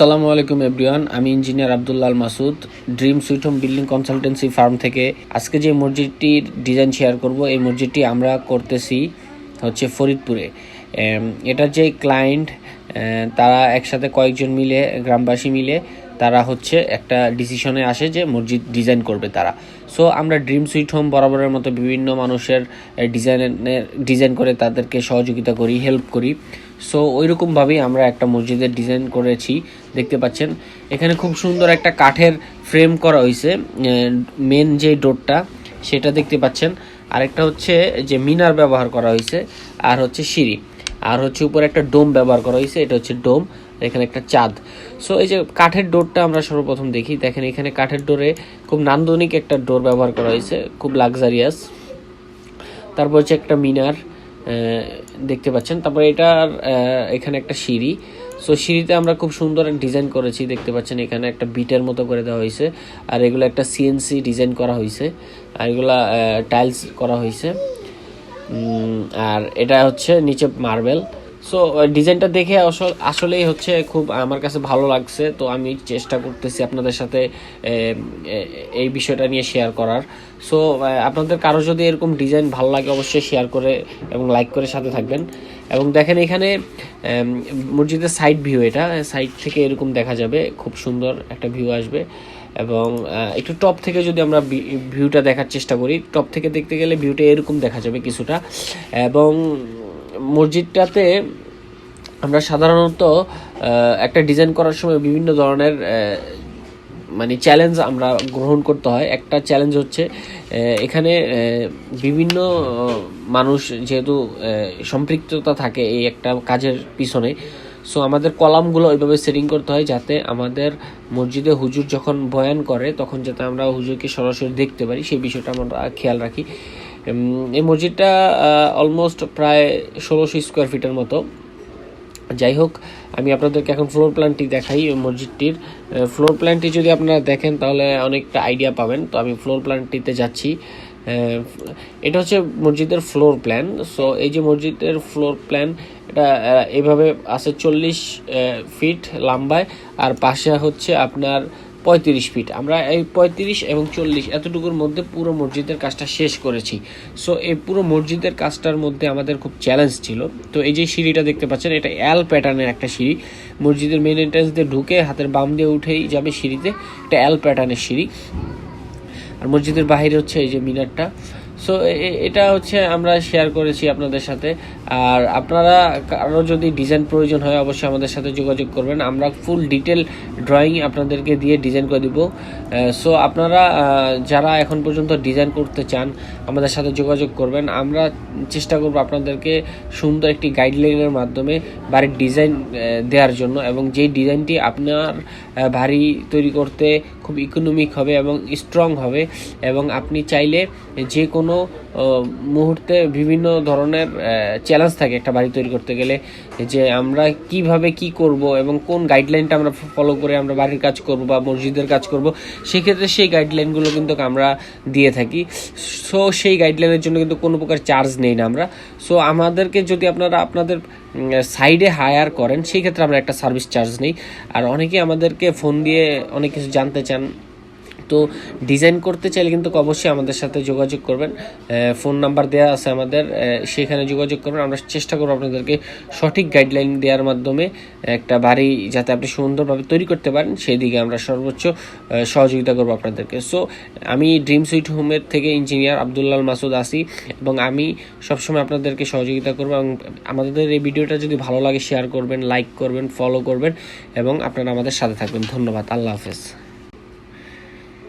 আসসালামু আলাইকুম এভরিওয়ান, আমি engineer Abdullal Masud, dream sweet home building consultancy firm থেকে। আজকে যে মসজিদটির ডিজাইন শেয়ার করব, এই মসজিদটি আমরা করতেছি হচ্ছে ফরিদপুরে। এটা যে ক্লায়েন্ট তারা একসাথে কয়েকজন মিলে, গ্রামবাসী মিলে তারা হচ্ছে একটা ডিসিশনে আসে যে মসজিদ ডিজাইন করবে তারা। সো আমরা ড্রিম সুইট হোম বরাবরের মতো বিভিন্ন মানুষের ডিজাইনের, ডিজাইন করে তাদেরকে সহযোগিতা করি, হেল্প করি। সো ওইরকমভাবেই আমরা একটা মসজিদের ডিজাইন করেছি, দেখতে পাচ্ছেন। এখানে খুব সুন্দর একটা কাঠের ফ্রেম করা হয়েছে মেন যে ডোরটা, সেটা দেখতে পাচ্ছেন। আরেকটা হচ্ছে যে মিনার ব্যবহার করা হয়েছে আর হচ্ছে সিঁড়ি। আর হচ্ছে উপরে একটা ডোম ব্যবহার করা হয়েছে এটা হচ্ছে ডোম। এখানে একটা চাঁদ। সো এই যে কাঠের ডোরটা আমরা সর্বপ্রথম দেখি। দেখেন, এখানে কাঠের ডোরে খুব নান্দনিক একটা ডোর ব্যবহার করা হয়েছে, খুব লাক্সারিয়াস তারপর হচ্ছে একটা মিনার দেখতে পাচ্ছেন। তারপর এটার এখানে একটা সিঁড়ি। সো সিঁড়িতে আমরা খুব সুন্দর ডিজাইন করেছি, দেখতে পাচ্ছেন। এখানে একটা বিটের মতো করে দেওয়া হয়েছে, আর এগুলো একটা সিএনসি ডিজাইন করা হয়েছে, আর এগুলা টাইলস করা হয়েছে। আর এটা হচ্ছে নিচে মার্বেল সো ডিজাইনটা দেখে আসল- আসলেই হচ্ছে খুব আমার কাছে ভালো লাগছে। তো আমি চেষ্টা করতেছি আপনাদের সাথে এই বিষয়টা নিয়ে শেয়ার করার। সো আপনাদের কারও যদি এরকম ডিজাইন ভালো লাগে অবশ্যই শেয়ার করে এবং লাইক করে সাথে থাকবেন। এবং দেখেন এখানে মসজিদের সাইড ভিউ এটা। সাইড থেকে এরকম দেখা যাবে। খুব সুন্দর একটা ভিউ আসবে। এবং একটু টপ থেকে যদি আমরা ভিউটা দেখার চেষ্টা করি টপ থেকে দেখতে গেলে ভিউটা এরকম দেখা যাবে কিছুটা। এবং মসজিদটাতে আমরা সাধারণত একটা ডিজাইন করার সময় বিভিন্ন ধরনের মানে চ্যালেঞ্জ আমরা গ্রহণ করতে হয়। একটা চ্যালেঞ্জ হচ্ছে এখানে বিভিন্ন মানুষ যেহেতু সম্পৃক্ততা থাকে এই একটা কাজের পিছনে সো আমাদের কলামগুলো ওইভাবে সেটিং করতে হয় যাতে আমাদের মসজিদে হুজুর যখন বয়ান করে, তখন যাতে আমরা হুজুরকে সরাসরি দেখতে পারি। সেই বিষয়টা আমরা খেয়াল রাখি। এই মসজিদটা অলমোস্ট প্রায় ষোলোশো স্কোয়ার ফিটের মতো। যাই হোক, আমি আপনাদেরকে এখন ফ্লোর প্ল্যানটি দেখাই মসজিদটির। ফ্লোর প্ল্যানটি যদি আপনারা দেখেন, তাহলে অনেকটা আইডিয়া পাবেন। তো আমি ফ্লোর প্ল্যানটিতে যাচ্ছি। এটা হচ্ছে মসজিদের ফ্লোর প্ল্যান সো এই যে মসজিদের ফ্লোর প্ল্যান এটা এভাবে আছে চল্লিশ ফিট লম্বায়। আর পাশে হচ্ছে আপনার পঁয়ত্রিশ ফিট আমরা এই পঁয়ত্রিশ এবং চল্লিশ এতটুকুর মধ্যে পুরো মসজিদের কাজটা শেষ করেছি। সো এই পুরো মসজিদের কাজটার মধ্যে আমাদের খুব চ্যালেঞ্জ ছিল। তো এই যে সিঁড়িটা দেখতে পাচ্ছেন, এটা অ্যাল প্যাটার্নের একটা সিঁড়ি। মসজিদের মেন এন্ট্রান্স দিয়ে ঢুকে হাতের বাম দিয়ে উঠেই যাবে সিঁড়িতে। এটা অ্যাল প্যাটার্নের সিঁড়ি। আর মসজিদের বাহিরে হচ্ছে এই যে মিনারটা। সো এটা হচ্ছে আমরা শেয়ার করেছি আপনাদের সাথে। আর আপনারা কারও যদি ডিজাইন প্রয়োজন হয়, অবশ্যই আমাদের সাথে যোগাযোগ করবেন। আমরা ফুল ডিটেল ড্রয়িং আপনাদেরকে দিয়ে ডিজাইন করে দিব। সো আপনারা যারা এখন পর্যন্ত ডিজাইন করতে চান, আমাদের সাথে যোগাযোগ করবেন। আমরা চেষ্টা করব আপনাদেরকে সুন্দর একটি গাইডলাইনের মাধ্যমে বাড়ির ডিজাইন দেওয়ার জন্য এবং যেই ডিজাইনটি আপনার বাড়ি তৈরি করতে খুব ইকোনমিক হবে এবং স্ট্রং হবে এবং আপনি চাইলে যে কোনো মুহূর্তে বিভিন্ন ধরনের চ্যালেঞ্জ থাকে একটা বাড়ি তৈরি করতে গেলে, যে আমরা কীভাবে কি করব এবং কোন গাইডলাইনটা আমরা ফলো করে আমরা বাড়ির কাজ করব বা মসজিদের কাজ করব, সেক্ষেত্রে সেই গাইডলাইনগুলো কিন্তু আমরা দিয়ে থাকি। সো সেই গাইডলাইনের জন্য কিন্তু কোনো প্রকার চার্জ নেই না আমরা। সো আমাদেরকে যদি আপনারা আপনাদের সাইডে হায়ার করেন সেই ক্ষেত্রে আমরা একটা সার্ভিস চার্জ নেই। আর অনেকে আমাদেরকে ফোন দিয়ে অনেক কিছু জানতে চান তো ডিজাইন করতে চাইলে কিন্তু অবশ্যই আমাদের সাথে যোগাযোগ করবেন। ফোন নাম্বার দেওয়া আছে আমাদের সেখানে যোগাযোগ করবেন। আমরা চেষ্টা করব আপনাদেরকে সঠিক গাইডলাইন দেওয়ার মাধ্যমে একটা বাড়ি যাতে আপনি সুন্দরভাবে তৈরি করতে পারেন সেই দিকে আমরা সর্বোচ্চ সহযোগিতা করব আপনাদেরকে। সো আমি ড্রিম সুইট হোমের থেকে ইঞ্জিনিয়ার আবদুল্লাল মাসুদ আসি এবং আমি সবসময় আপনাদেরকে সহযোগিতা করব এবং আমাদের এই ভিডিওটা যদি ভালো লাগে শেয়ার করবেন লাইক করবেন ফলো করবেন এবং আপনারা আমাদের সাথে থাকবেন। ধন্যবাদ। আল্লাহ হাফেজ।